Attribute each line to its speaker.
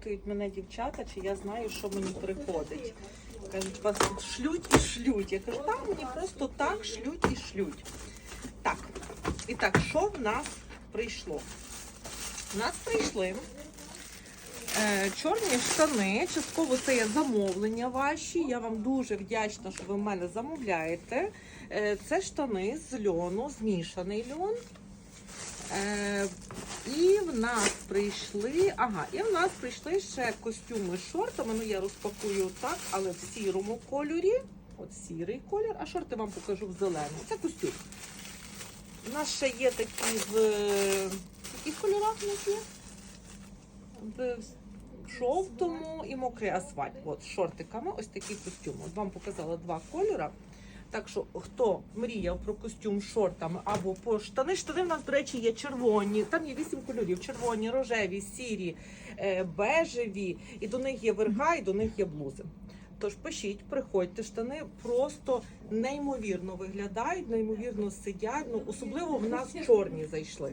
Speaker 1: Питають мене дівчата, чи я знаю, що мені приходить. Кажуть, вас тут шлють і шлють. Я кажу, так, мені просто так шлють і шлють. Так, і так, що в нас прийшло? В нас прийшли е, чорні штани. Частково це є замовлення ваші. Я вам дуже вдячна, що ви в мене замовляєте. Е, це штани з льону, змішаний льон. Е, нас прийшли, ага, і в нас прийшли ще костюми з шортами. Ну я розпакую так, але в сірому кольорі. От сірий колір, а шорти вам покажу в зеленому. Це костюм. У нас ще є такі в в яких кольорах у нас є? В жовтому і мокрий асфальт. От з шортиками, ось такі костюми. От вам показала два кольори. Так що, хто мріяв про костюм шортами або по штани, штани в нас, до речі, є червоні. Там є вісім кольорів: червоні, рожеві, сірі, е, бежеві, і до них є верха, і до них є блузи. Тож пишіть, приходьте, штани просто неймовірно виглядають, неймовірно сидять. Ну особливо в нас чорні зайшли.